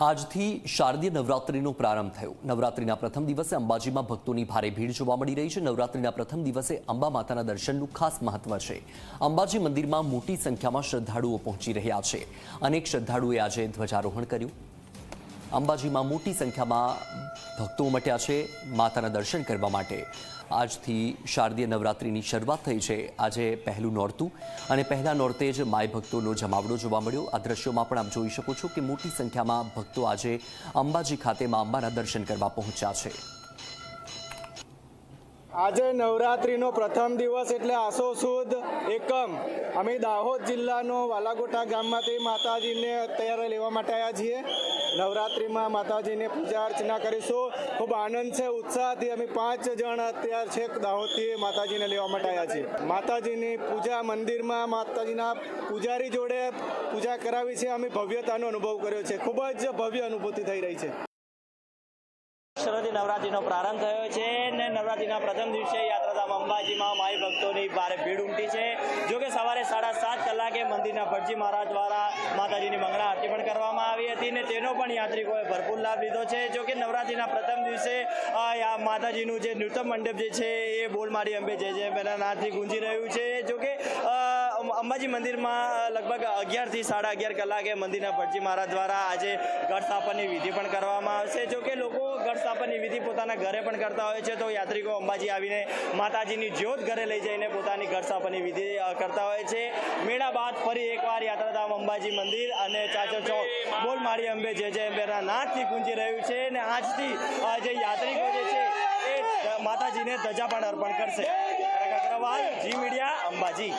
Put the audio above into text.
આજથી શારદીય નવરાત્રિનો પ્રારંભ થયો. નવરાત્રિના પ્રથમ દિવસે અંબાજીમાં ભક્તોની ભારે ભીડ જોવા મળી રહી છે. નવરાત્રિના પ્રથમ દિવસે અંબા માતાના દર્શનનું ખાસ મહત્વ છે. અંબાજી મંદિરમાં મોટી સંખ્યામાં શ્રદ્ધાળુઓ પહોંચી રહ્યા છે. અનેક શ્રદ્ધાળુઓએ આજે ધ્વજારોહણ કર્યું. અંબાજીમાં મોટી સંખ્યામાં ભક્તો ઉમટ્યા છે માતાના દર્શન કરવા માટે. આજથી શારદીય નવરાત્રિની શરૂઆત થઈ છે. આજે પહેલું નોરતું અને પહેલા નોરતે જ માય ભક્તોનો જમાવડો જોવા મળ્યો. આ દ્રશ્યોમાં પણ આપ જોઈ શકો છો કે મોટી સંખ્યામાં ભક્તો આજે અંબાજી ખાતે માં અંબાના દર્શન કરવા પહોંચ્યા છે. આજે નવરાત્રિનો પ્રથમ દિવસ એટલે આસો સુદ એકમ. અમે દાહોદ જિલ્લાનો વાલાગોટા ગામમાંથી માતાજીને અત્યારે લેવા માટે આવ્યા છીએ. નવરાત્રિમાં માતાજીને પૂજા અર્ચના કરીશું. ખૂબ આનંદ છે, ઉત્સાહથી અમે પાંચ જણ અત્યારે છે દાહોદથી માતાજીને લેવા માટે આવ્યા છીએ. માતાજીની પૂજા મંદિરમાં માતાજીના પૂજારી જોડે પૂજા કરાવી છે. અમે ભવ્યતાનો અનુભવ કર્યો છે. ખૂબ જ ભવ્ય અનુભૂતિ થઈ રહી છે. શરદી નવરાત્રીનો પ્રારંભ થયો છે ને નવરાત્રીના પ્રથમ દિવસે યાત્રાધામ અંબાજીમાં માઈ ભક્તોની ભારે ભીડ ઉમટી છે. જો કે સવારે સાડા સાત કલાકે મંદિરના ભટજી મહારાજ દ્વારા માતાજીની મંગળા આરતી પણ કરવામાં આવી હતી ને તેનો પણ યાત્રિકોએ ભરપૂર લાભ લીધો છે. જો કે નવરાત્રીના પ્રથમ દિવસે માતાજીનું જે નૃત્ય મંડપ જે છે એ બોલમારી અંબે જે જે એના નાદથી ગુંજી રહ્યું છે. જો કે અ, અંબાજી મંદિરમાં લગભગ અગિયારથી સાડા અગિયાર કલાકે મંદિરના ભટજી મહારાજ દ્વારા આજે ઘટ સ્થાપનની વિધિ પણ કરવામાં આવશે. જો કે લોકો ઘટ સ્થાપનની વિધિ પોતાના ઘરે પણ કરતા હોય છે, તો યાત્રિકો અંબાજી આવીને માતાજીની જ્યોત ઘરે લઈ જઈને પોતાની ઘટ સ્થાપનની વિધિ કરતા હોય છે. મેળા બાદ ફરી એકવાર યાત્રાધામ અંબાજી મંદિર અને ચાચર ચોક. બોલ માળી અંબે જે જે અંબેના નાદથી ગુંજી રહ્યું છે અને આજથી જે યાત્રિકો જે છે, એ માતાજીને ધજા પણ અર્પણ કરશે. G Media, Ambaji.